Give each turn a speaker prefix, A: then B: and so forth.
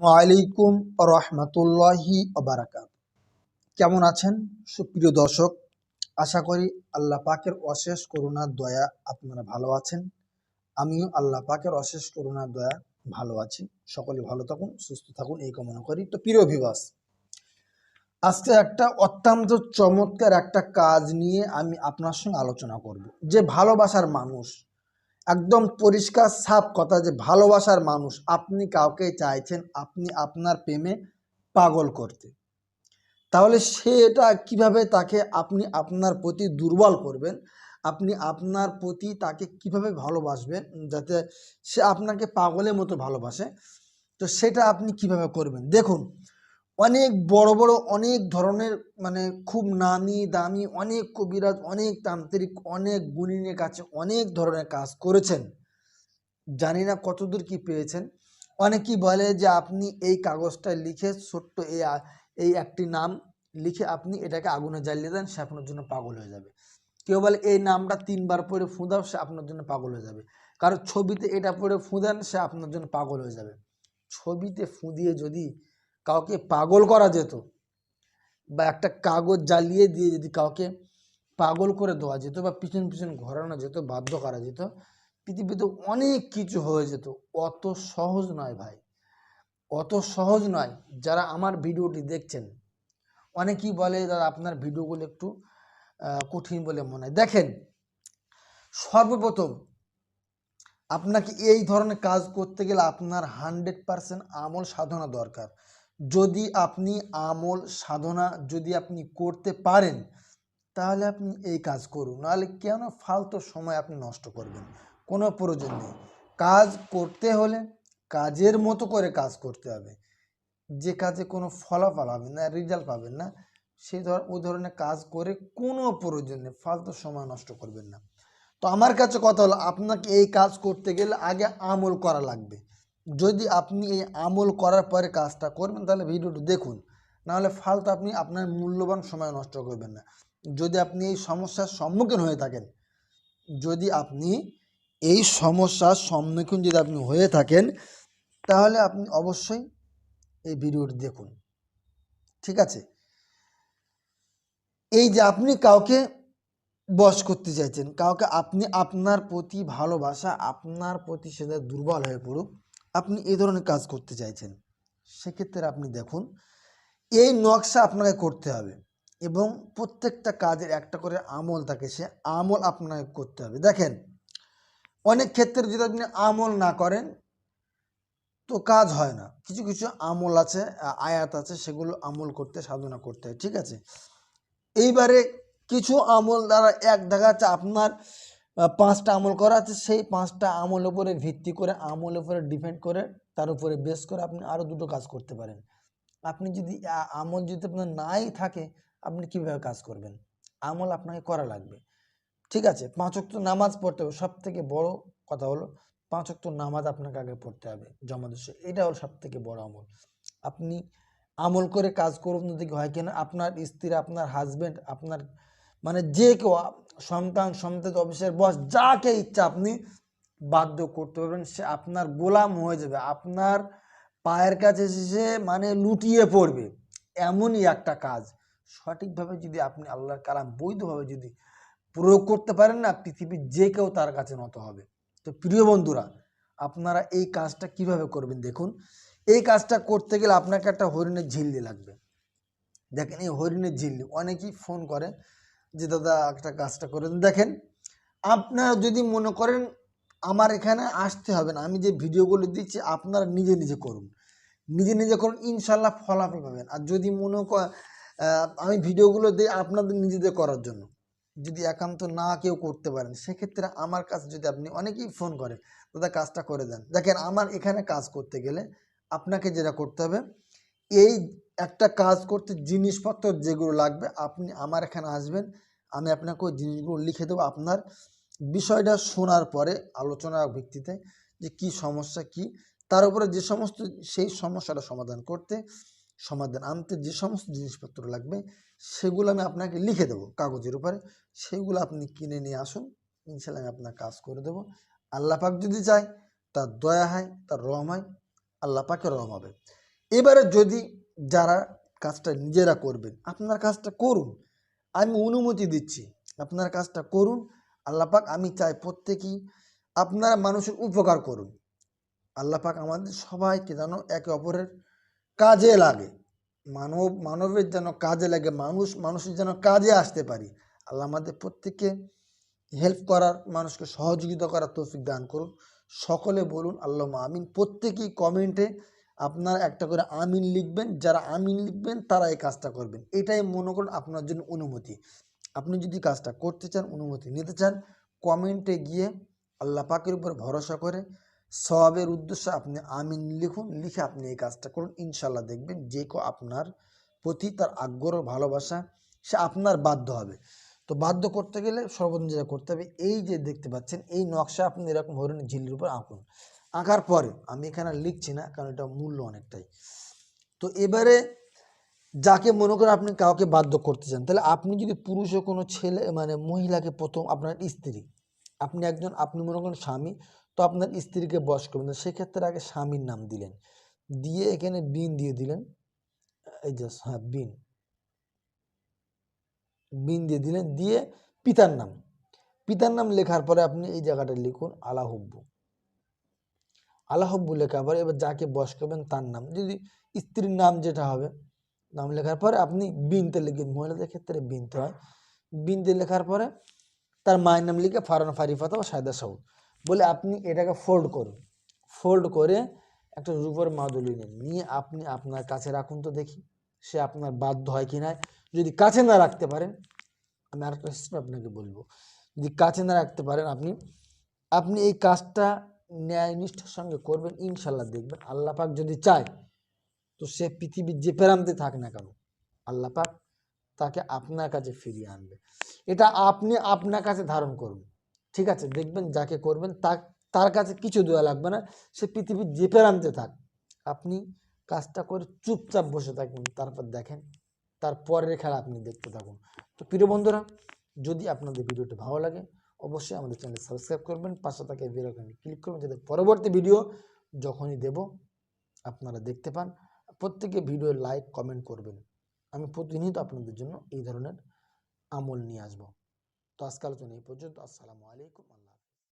A: ওয়ালাইকুম রহমতুল্লাহি বারাকাত। কেমন আছেন? সুপ্রিয় দর্শক, আশা করি আল্লাহ পাকের অশেষ করুণার দয়া আপনারা ভালো আছেন। আমিও আল্লাহ পাকের অশেষ করুণার দয়া ভালো আছি। সকলে ভালো থাকুন, সুস্থ থাকুন, এই কামনা করি। তো প্রিয় ভিবাস আজকে একটা অত্যন্ত চমৎকার একটা কাজ নিয়ে আমি আপনার সঙ্গে আলোচনা করব। যে ভালোবাসার মানুষ একদম পরিষ্কার, সাফ কথা যে ভালোবাসার মানুষ, আপনি কাউকে চাইছেন আপনি আপনার প্রেমে পাগল করতে। তাহলে সেটা কীভাবে তাকে আপনি আপনার প্রতি দুর্বল করবেন? আপনি আপনার প্রতি তাকে কীভাবে ভালোবাসবেন? যাতে সে আপনাকে পাগলের মতো ভালোবাসে। তো সেটা আপনি কীভাবে করবেন? দেখুন অনেক বড় বড়, অনেক ধরনের মানে খুব নামি দামি, অনেক কবিরাজ, অনেক তান্ত্রিক, অনেক গুণিনের কাছে অনেক ধরনের কাজ করেছেন। জানি না কতদূর কি পেয়েছেন। অনেকেই বলে যে আপনি এই কাগজটা লিখে ছোট্ট এই এই একটি নাম লিখে আপনি এটাকে আগুনে জ্বালিয়ে দেন, সে আপনার জন্য পাগল হয়ে যাবে। কেউ বলে এই নামটা তিনবার পরে ফুঁদাও, সে আপনার জন্য পাগল হয়ে যাবে। কারও ছবিতে এটা পরে ফুঁদেন, সে আপনার জন্য পাগল হয়ে যাবে। ছবিতে ফুঁদিয়ে যদি কাউকে পাগল করা যেত বা একটা কাগজ জ্বালিয়ে দিয়ে যদি কাউকে পাগল করে দেওয়া যেত বা পিছন পিছন ঘোরানো যেত, বাধ্য করা যেত, পৃথিবীতে অনেক কিছু হয়ে যেত। অত সহজ নয় ভাই। অত সহজ নয়। যারা আমার ভিডিওটি দেখছেন, অনেকেই বলে দাদা আপনার ভিডিওগুলো একটু কঠিন বলে মনে হয়। দেখেন, সর্বপ্রথম আপনাকে এই ধরনের কাজ করতে গেলে আপনার হান্ড্রেড পারসেন্ট আমল সাধনা দরকার। যদি আপনি আমল সাধনা যদি আপনি করতে পারেন, তাহলে আপনি এই কাজ করুন। নাহলে কেন ফালতু সময় আপনি নষ্ট করবেন? কোনো প্রয়োজন নেই। কাজ করতে হলে কাজের মতো করে কাজ করতে হবে। যে কাজে কোনো ফলাফল হবে না রেজাল্ট পাবেন না সেই ধর ওই ধরনের কাজ করে কোনো প্রয়োজন নেই, ফালতু সময় নষ্ট করবেন না। তো আমার কাছে কথা হলো, আপনাকে এই কাজ করতে গেলে আগে আমল করা লাগবে। যদি আপনি এই আমল করার পরে কাজটা করবেন, তাহলে ভিডিওটি দেখুন। নাহলে ফালতু আপনি আপনার মূল্যবান সময় নষ্ট করবেন না। যদি আপনি এই সমস্যার সম্মুখীন হয়ে থাকেন, যদি আপনি এই সমস্যার সম্মুখীন যদি আপনি হয়ে থাকেন, তাহলে আপনি অবশ্যই এই ভিডিওটি দেখুন। ঠিক আছে? এই যে আপনি কাউকে বস করতে চাইছেন, কাউকে আপনি আপনার প্রতি ভালোবাসা, আপনার প্রতি সেটা দুর্বল হয়ে পড়ুক আপনি এই ধরনের কাজ করতে চাইছেন, সেক্ষেত্রে আপনি দেখুন, এই নকশা আপনাকে করতে হবে এবং প্রত্যেকটা কাজের একটা করে আমল থাকে, সে আমল আপনাকে করতে হবে। দেখেন, অনেক ক্ষেত্রে যদি আপনি আমল না করেন, তো কাজ হয় না। কিছু কিছু আমল আছে আয়াত আছে, সেগুলো আমল করতে, সাধনা করতে হয়, ঠিক আছে? এইবারে কিছু আমল দ্বারা এক দেখা যাচ্ছে আপনার পাঁচটা আমল করা আছে, সেই পাঁচটা আমল উপরে ভিত্তি করে আমলের উপরে ডিপেন্ড করে, তার উপরে বেস করে আপনি আরও দুটো কাজ করতে পারেন। আপনি যদি আমল যদি আপনার নাই থাকে, আপনি কীভাবে কাজ করবেন? আমল আপনাকে করা লাগবে। ঠিক আছে, পাঁচ ওয়াক্ত নামাজ পড়তে হবে। সব থেকে বড় কথা হলো, পাঁচ ওয়াক্ত নামাজ আপনাকে আগে পড়তে হবে জমাদেশে এটা হলো সব থেকে বড় আমল। আপনি আমল করে কাজ করুন দেখি হয় কিনা, আপনার স্ত্রী, আপনার হাজবেন্ড আপনার মানে যে কেউ সন্তান সন্তান অফিসের বস যাকে ইচ্ছা আপনি বাধ্য করতে পারবেন, সে আপনার গোলাম হয়ে যাবে, আপনার পায়ের কাছে এসে মানে লুটিয়ে পড়বে। এমনই একটা কাজ। সঠিকভাবে যদি আপনি আল্লাহর কালাম বৈধভাবে যদি প্রয়োগ করতে পারেন না, পৃথিবীর যে কেউ তার কাছে নত হবে। তো প্রিয় বন্ধুরা, আপনারা এই কাজটা কীভাবে করবেন দেখুন। এই কাজটা করতে গেলে আপনাকে একটা হরিণের ঝিল্লি লাগবে। দেখেন এই হরিণের ঝিল্লি, অনেকেই ফোন করে যে দাদা একটা কাজটা করে। দেখেন, আপনারা যদি মনে করেন আমার এখানে আসতে হবে না, আমি যে ভিডিওগুলো দিচ্ছি আপনারা নিজে নিজে করুন। নিজে নিজে করুন, ইনশাল্লাহ ফলাফল পাবেন। আর যদি মনে কর আমি ভিডিওগুলো দিই আপনাদের নিজেদের করার জন্য। যদি একান্ত না কেউ করতে পারেন, সেক্ষেত্রে আমার কাছে যদি আপনি অনেকেই ফোন করে দাদা, কাজটা করে দেন। দেখেন, আমার এখানে কাজ করতে গেলে আপনাকে যেটা করতে হবে, এই একটা কাজ করতে জিনিসপত্র যেগুলো লাগবে, আপনি আমার এখানে আসবেন, আমি আপনাকে ওই জিনিসগুলো লিখে দেবো আপনার বিষয়টা শোনার পরে আলোচনার ভিত্তিতে যে কি সমস্যা কি, তার উপরে যে সমস্ত, সেই সমস্যাটা সমাধান করতে, সমাধান আনতে যে সমস্ত জিনিসপত্র লাগবে, সেগুলো আমি আপনাকে লিখে দেবো কাগজের উপরে, সেগুলো আপনি কিনে নিয়ে আসুন, ইনশাল্লাহ আমি আপনার কাজ করে দেবো। আল্লাহ পাক যদি চায়, তার দয়া হয়, তার রহম হয়, আল্লাহ পাকে রহম হবে। এবারে যদি যারা কাজটা নিজেরা করবেন, আপনার কাজটা করুন। আমি অনুমতি দিচ্ছি, আপনার কাজটা করুন। আল্লাপাক আমি চাই প্রত্যেকেই আপনারা মানুষের উপকার করুন। আল্লাপাক আমাদের সবাইকে যেন একে অপরের কাজে লাগে, মানব, মানবের যেন কাজে লাগে, মানুষ, মানুষের যেন কাজে আসতে পারি। আল্লাহ আমাদের প্রত্যেককে হেল্প করার, মানুষকে সহযোগিতা করার তৌফিক দান করুন। সকলে বলুন আল্লাহ আমিন। প্রত্যেকেই কমেন্টে আপনার একটা করে আমিন লিখবেন, যারা আমিন লিখবেন তারা এই কাজটা করবেন। এটাই মনে করুন আপনার জন্য অনুমতি। আপনি যদি কাজটা করতে চান, অনুমতি নিতে চান, কমেন্টে গিয়ে আল্লাহ পাকের উপর ভরসা করে সবাবের উদ্দেশ্যে আপনি আমিন লিখুন, লিখে আপনি এই কাজটা করুন। ইনশাল্লাহ দেখবেন যে কেউ আপনার প্রতি তার আগ্রহ, ভালোবাসা, সে আপনার বাধ্য হবে। তো বাধ্য করতে গেলে সর্বপ্রথম যেটা করতে হবে, এই যে দেখতে পাচ্ছেন, এই নকশা আপনি এরকম হরিণ ঝিলির উপর আঁকুন। আঁকার পরে, আমি এখানে লিখছি না, কারণ এটা মূল্য অনেকটাই। তো এবারে যাকে মনে করেন আপনি কাউকে বাধ্য করতে চান, তাহলে আপনি যদি পুরুষও কোনো ছেলে মানে মহিলাকে প্রথম আপনার স্ত্রী, আপনি একজন, আপনি মনে করেন স্বামী, তো আপনার স্ত্রীকে বস করবেন সেক্ষেত্রে আগে স্বামীর নাম দিলেন। দিয়ে এখানে বিন দিয়ে দিলেন। এই যে হ্যাঁ বিন। বিন দিয়ে দিলেন, দিয়ে পিতার নাম। পিতার নাম লেখার পরে আপনি এই জায়গাটা লিখুন, আলাহব্বু। আলাহব্বু লেখার পরে এবার যাকে বস করবেন তার নাম। যদি স্ত্রীর নাম যেটা হবে, নাম লেখার পরে আপনি বিনতে লিখবেন মহিলাদের ক্ষেত্রে বিনতে হয়। বিনতে লেখার পরে তার মায়ের নাম লিখে ফারান ফারিফাতা বা সায়দা সাউদ বলে আপনি এটাকে ফোল্ড করুন। ফোল্ড করে একটা রূপর মাদুলি নেন। নিয়ে আপনি আপনার কাছে রাখুন তো দেখি সে আপনার বাধ্য হয় কি না। যদি কাছে না রাখতে পারেন, আমি আরেকটা হিসেবে আপনাকে বলব। যদি কাছে না রাখতে পারেন আপনি আপনি এই কাজটা ন্যায় নিষ্ঠার সঙ্গে করবেন, ইনশাল্লাহ দেখবেন। আল্লাহ পাক যদি চায়, তো সে পৃথিবীর যে প্রান্তে থাক না কেন, আল্লাহ পাক তাকে আপনার কাছে ফিরিয়ে আনবে। এটা আপনি আপনার কাছে ধারণ করুন। ঠিক আছে? দেখবেন যাকে করবেন তার কাছে কিছু দেওয়া লাগবে না। সে পৃথিবীর যে প্রান্তে থাক, আপনি কাজটা করে চুপচাপ বসে থাকুন, তারপর দেখেন তারপরের খেলা আপনি দেখতে থাকুন। তো প্রিয় বন্ধুরা, যদি আপনাদের ভিডিওটি ভালো লাগে অবশ্যই আমাদের চ্যানেল সাবস্ক্রাইব করবেন, পাশে থাকে বেল আইকনে ক্লিক করবেন, যাতে পরবর্তী ভিডিও যখনই দেব, আপনারা দেখতে পান। প্রত্যেকে ভিডিও লাইক কমেন্ট করবেন। আমি প্রতিনিয়ত আপনাদের জন্য এই ধরনের আমল নিয়ে আসব। তো আজকাল আলোচনা এই পর্যন্ত। আসসালামু আলাইকুম।